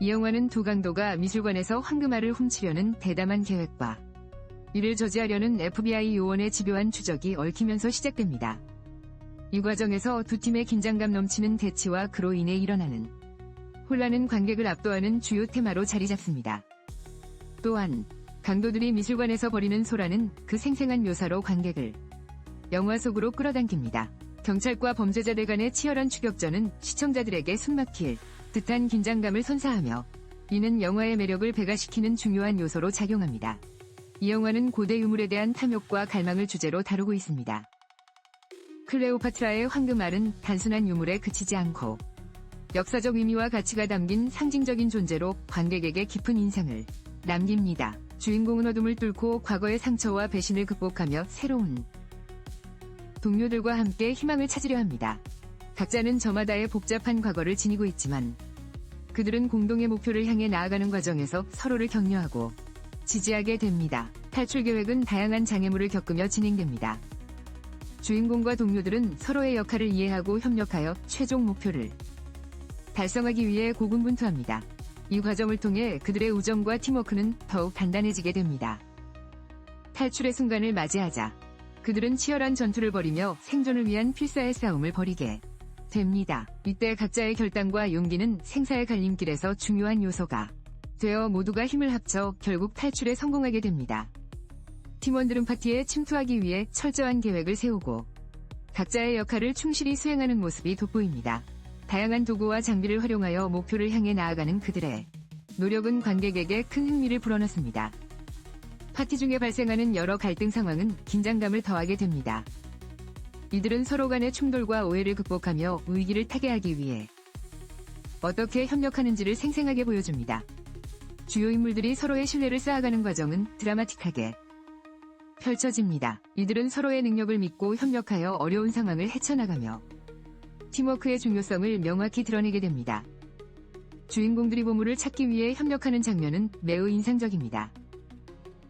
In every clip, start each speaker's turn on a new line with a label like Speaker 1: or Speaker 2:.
Speaker 1: 이 영화는 두 강도가 미술관에서 황금알을 훔치려는 대담한 계획과 이를 저지하려는 FBI 요원의 집요한 추적이 얽히면서 시작됩니다. 이 과정에서 두 팀의 긴장감 넘치는 대치와 그로 인해 일어나는 혼란은 관객을 압도하는 주요 테마로 자리 잡습니다. 또한 강도들이 미술관에서 벌이는 소란은 그 생생한 묘사로 관객을 영화 속으로 끌어당깁니다. 경찰과 범죄자들 간의 치열한 추격전은 시청자들에게 숨막힐 듯한 긴장감을 선사하며 이는 영화의 매력을 배가시키는 중요한 요소로 작용합니다. 이 영화는 고대 유물에 대한 탐욕과 갈망을 주제로 다루고 있습니다. 클레오파트라의 황금알은 단순한 유물에 그치지 않고 역사적 의미와 가치가 담긴 상징적인 존재로 관객에게 깊은 인상을 남깁니다. 주인공은 어둠을 뚫고 과거의 상처와 배신을 극복하며 새로운 동료들과 함께 희망을 찾으려 합니다. 각자는 저마다의 복잡한 과거를 지니고 있지만 그들은 공동의 목표를 향해 나아가는 과정에서 서로를 격려하고 지지하게 됩니다. 탈출 계획은 다양한 장애물을 겪으며 진행됩니다. 주인공과 동료들은 서로의 역할을 이해하고 협력하여 최종 목표를 달성하기 위해 고군분투합니다. 이 과정을 통해 그들의 우정과 팀워크는 더욱 단단해지게 됩니다. 탈출의 순간을 맞이하자 그들은 치열한 전투를 벌이며 생존을 위한 필사의 싸움을 벌이게 됩니다. 이때 각자의 결단과 용기는 생사의 갈림길에서 중요한 요소가 되어 모두가 힘을 합쳐 결국 탈출에 성공하게 됩니다. 팀원들은 파티에 침투하기 위해 철저한 계획을 세우고 각자의 역할을 충실히 수행하는 모습이 돋보입니다. 다양한 도구와 장비를 활용하여 목표를 향해 나아가는 그들의 노력은 관객에게 큰 흥미를 불어넣습니다. 파티 중에 발생하는 여러 갈등 상황은 긴장감을 더하게 됩니다. 이들은 서로 간의 충돌과 오해를 극복하며 위기를 타개하기 위해 어떻게 협력하는지를 생생하게 보여줍니다. 주요 인물들이 서로의 신뢰를 쌓아가는 과정은 드라마틱하게 펼쳐집니다. 이들은 서로의 능력을 믿고 협력하여 어려운 상황을 헤쳐나가며 팀워크의 중요성을 명확히 드러내게 됩니다. 주인공들이 보물을 찾기 위해 협력하는 장면은 매우 인상적입니다.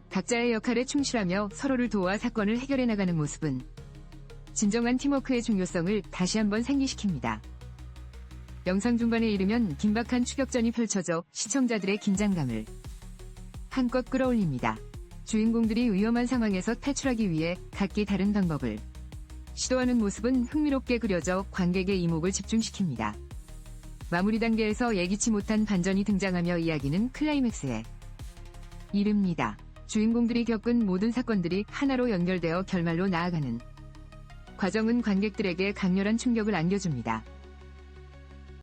Speaker 1: 각자의 역할에 충실하며 서로를 도와 사건을 해결해 나가는 모습은 진정한 팀워크의 중요성을 다시 한번 상기시킵니다. 영상 중반에 이르면 긴박한 추격전이 펼쳐져 시청자들의 긴장감을 한껏 끌어올립니다. 주인공들이 위험한 상황에서 탈출하기 위해 각기 다른 방법을 시도하는 모습은 흥미롭게 그려져 관객의 이목을 집중시킵니다. 마무리 단계에서 예기치 못한 반전이 등장하며 이야기는 클라이맥스에 이릅니다. 주인공들이 겪은 모든 사건들이 하나로 연결되어 결말로 나아가는 과정은 관객들에게 강렬한 충격을 안겨줍니다.